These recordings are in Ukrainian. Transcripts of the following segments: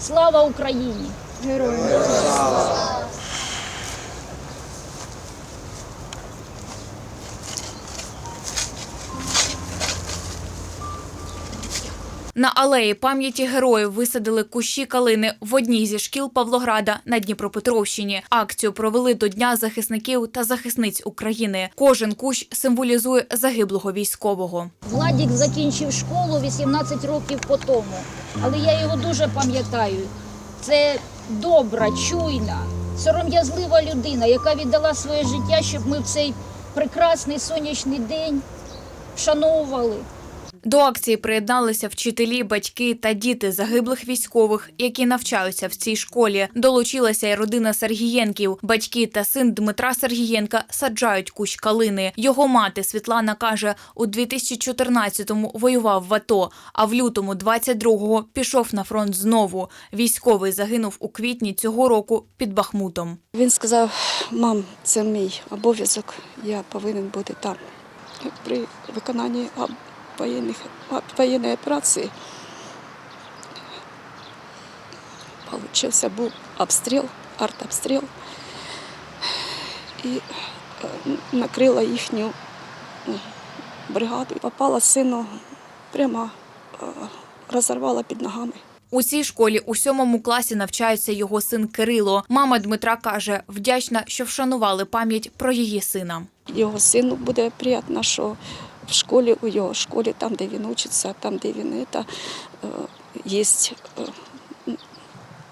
Слава Україні! На алеї пам'яті героїв висадили кущі калини в одній зі шкіл Павлограда на Дніпропетровщині. Акцію провели до Дня захисників та захисниць України. Кожен кущ символізує загиблого військового. Владік закінчив школу 18 років по тому, але я його дуже пам'ятаю. Це добра, чуйна, сором'язлива людина, яка віддала своє життя, щоб ми в цей прекрасний сонячний день вшановували. До акції приєдналися вчителі, батьки та діти загиблих військових, які навчаються в цій школі. Долучилася й родина Сергієнків. Батьки та син Дмитра Сергієнка саджають кущ калини. Його мати Світлана каже, у 2014-му воював в АТО, а в лютому 22-го пішов на фронт знову. Військовий загинув у квітні цього року під Бахмутом. Він сказав: мам, це мій обов'язок, я повинен бути там. При виконанні а, воєнних, а, воєнної операції получився був обстріл, артобстріл, і е, накрила їхню бригаду. Попала сину прямо е, розірвала під ногами. У цій школі у сьомому класі навчається його син Кирило. Мама Дмитра каже, вдячна, що вшанували пам'ять про її сина. Його сину буде приємно, що в школі, у його школі, там, де він учиться, там, де він це, є е,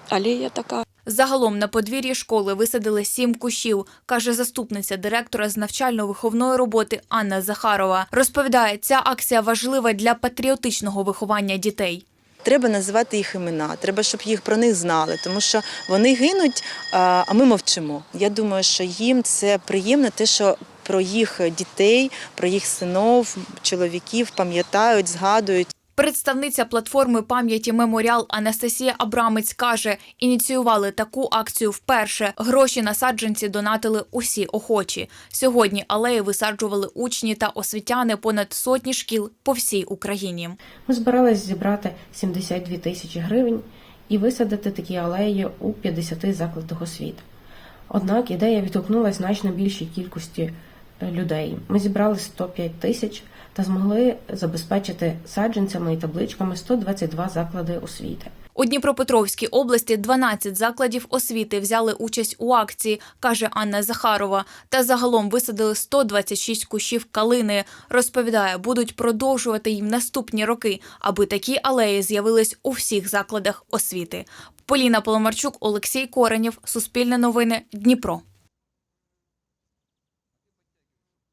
алея така. Загалом на подвір'ї школи висадили сім кущів, каже заступниця директора з навчально-виховної роботи Анна Захарова. Розповідає, ця акція важлива для патріотичного виховання дітей. Треба називати їх імена, треба, щоб їх про них знали, тому що вони гинуть, а а ми мовчимо. Я думаю, що їм це приємно, те, що про їх дітей, про їх синов, чоловіків пам'ятають, згадують. Представниця платформи пам'яті Меморіал Анастасія Абрамець каже, ініціювали таку акцію вперше. Гроші на саджанці донатили усі охочі. Сьогодні алеї висаджували учні та освітяни понад сотні шкіл по всій Україні. Ми збирались зібрати 72 тисячі гривень і висадити такі алеї у 50 закладах освіти. Однак ідея відгукнулася значно більшій кількості людей. Ми зібрали 105 тисяч та змогли забезпечити саджанцями і табличками 122 заклади освіти. У Дніпропетровській області 12 закладів освіти взяли участь у акції, каже Анна Захарова. Та загалом висадили 126 кущів калини. Розповідає, будуть продовжувати їм наступні роки, аби такі алеї з'явились у всіх закладах освіти. Поліна Поломарчук, Олексій Коренєв, Суспільне новини, Дніпро.